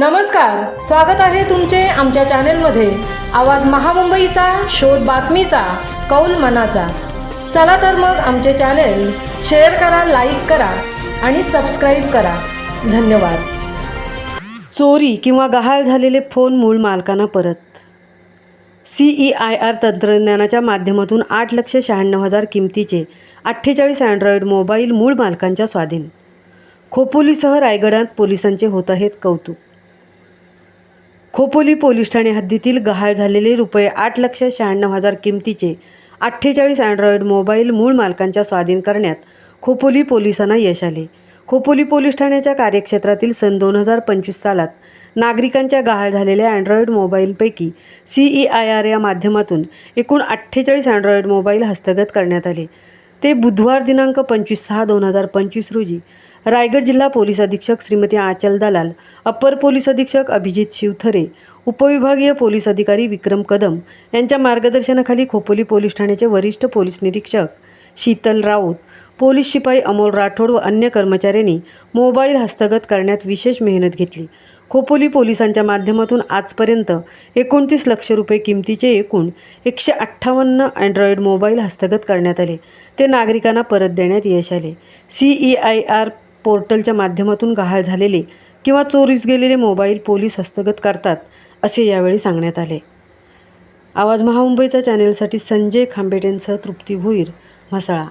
नमस्कार स्वागत आहे तुमचे आमच्या चॅनेलमध्ये. आवाज महामुंबईचा शोध बातमीचा कौल मनाचा. चला तर मग आमचे चॅनेल शेअर करा लाईक करा आणि सबस्क्राईब करा. धन्यवाद. चोरी किंवा गहाळ झालेले फोन मूळ मालकांना परत. सी ई आय आर तंत्रज्ञानाच्या माध्यमातून आठ लक्ष शहाण्णव हजार किमतीचे अठ्ठेचाळीस अँड्रॉइड मोबाईल मूळ मालकांच्या स्वाधीन. खोपोलीसह रायगडात पोलिसांचे होत आहेत कौतुक. खोपोली पोलीस ठाणे हद्दीतील गहाळ झालेले रुपये आठ लक्ष शहाण्णव हजार किमतीचे अठ्ठेचाळीस अँड्रॉइड मोबाईल मूळ मालकांच्या स्वाधीन करण्यात खोपोली पोलिसांना यश आले. खोपोली पोलीस ठाण्याच्या कार्यक्षेत्रातील सन दोन हजार पंचवीस सालात नागरिकांच्या गहाळ झालेल्या अँड्रॉइड मोबाईलपैकी सी ई आय आर या माध्यमातून एकूण अठ्ठेचाळीस अँड्रॉइड मोबाईल हस्तगत करण्यात आले. ते बुधवार दिनांक पंचवीस सहा दोन हजार पंचवीस रोजी रायगड जिल्हा पोलीस अधीक्षक श्रीमती आचल दलाल अप्पर पोलीस अधीक्षक अभिजित शिवथरे उपविभागीय पोलीस अधिकारी विक्रम कदम यांच्या मार्गदर्शनाखाली खोपोली पोलीस ठाण्याचे वरिष्ठ पोलीस निरीक्षक शीतल राऊत पोलीस शिपाई अमोल राठोड व अन्य कर्मचाऱ्यांनी मोबाईल हस्तगत करण्यात विशेष मेहनत घेतली. खोपोली पोलिसांच्या माध्यमातून आजपर्यंत एकोणतीस लक्ष रुपये किमतीचे एकूण एकशे अठ्ठावन्न अँड्रॉइड मोबाईल हस्तगत करण्यात आले. ते नागरिकांना परत देण्यात यश आले. सी ई आय आर पोर्टलच्या माध्यमातून गहाळ झालेले किंवा चोरीस गेलेले मोबाईल पोलीस हस्तगत करतात असे यावेळी सांगण्यात आले. आवाज महामुंबईचा चॅनेलसाठी संजय खांबेटेंसह तृप्ती भुईर म्हसळा.